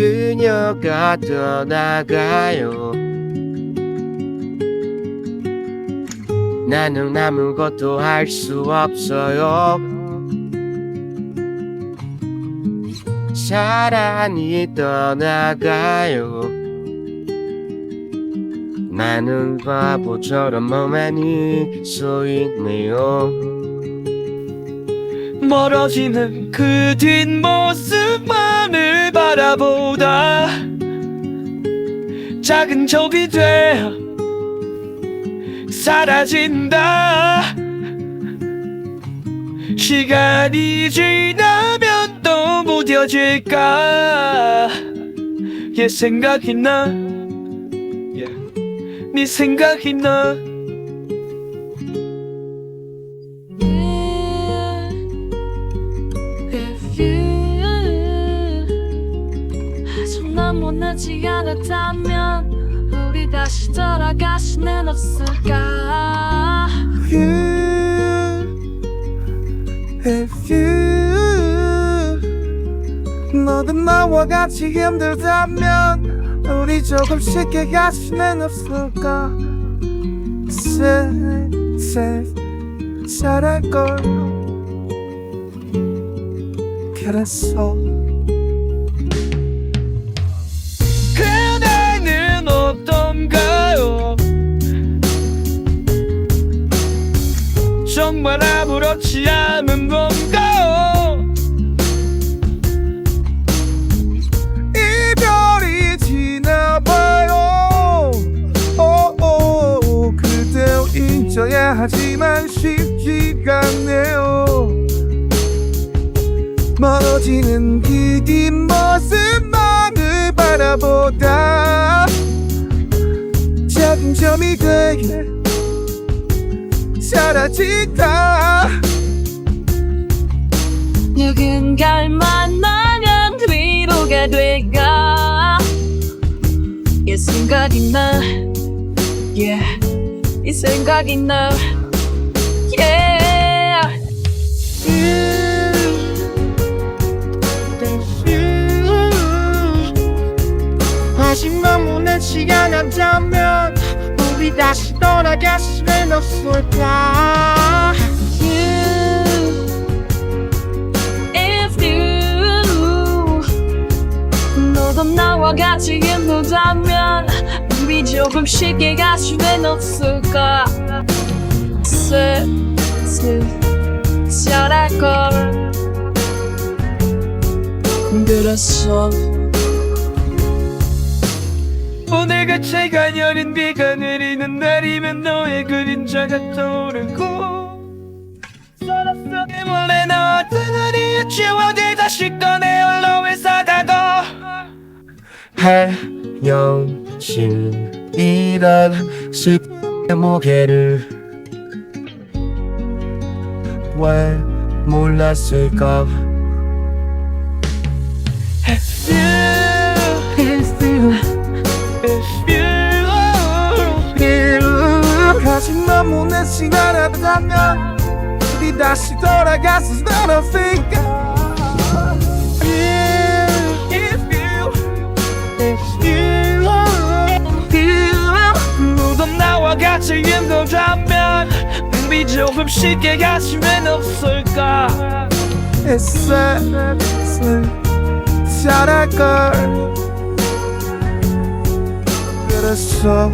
뛰어가 떠나가요. 나는 아무것도 할 수 없어요. 사랑이 떠나가요. 나는 바보처럼 멍하니 서 있네요 멀어지는 그 뒷모습만을 바라보다 작은 적이 되어 사라진다. 시간이 지나면 또 무뎌질까? 얘 생각이 나. yeah. 네 생각이 나 정말 원하지 않았다면 우리 다시 돌아갈 수는 없을까? You If you 너도 나와 같이 힘들다면 우리 조금 쉽게 갈 수는 없을까? say, 잘할걸 그래서 하지만 쉽지가 않네요. 멀어지는 그 뒷모습만을 바라보다 작은 점이 돼 사라질까 누군가를 만나면 위로가 될까? 이 생각이 나 yeah. 이 생각이 나 yeah. 하지만 원하지 않았다면 우리 다시 떠나갈 수는 없을까 너도 나와 같이 힘들다면 우리 조금 쉽게 갈 수는 없을까? 슬슬 잘할걸. 그랬어 오늘 같이 가녀린 비가 내리는 날이면 너의 그림자가 떠오르고 서랍 속에 몰래 넣었던 우리의 추억을 다시 꺼내 홀로 회사가고? 헤엄친 이런 슬픔의 무게를 왜 몰랐을까 If you If you 하지만 못내지 않았다면 우리 다시 돌아갈 수는 없을 조금 쉽게 가시면 없을까 했어 잘할걸 그랬어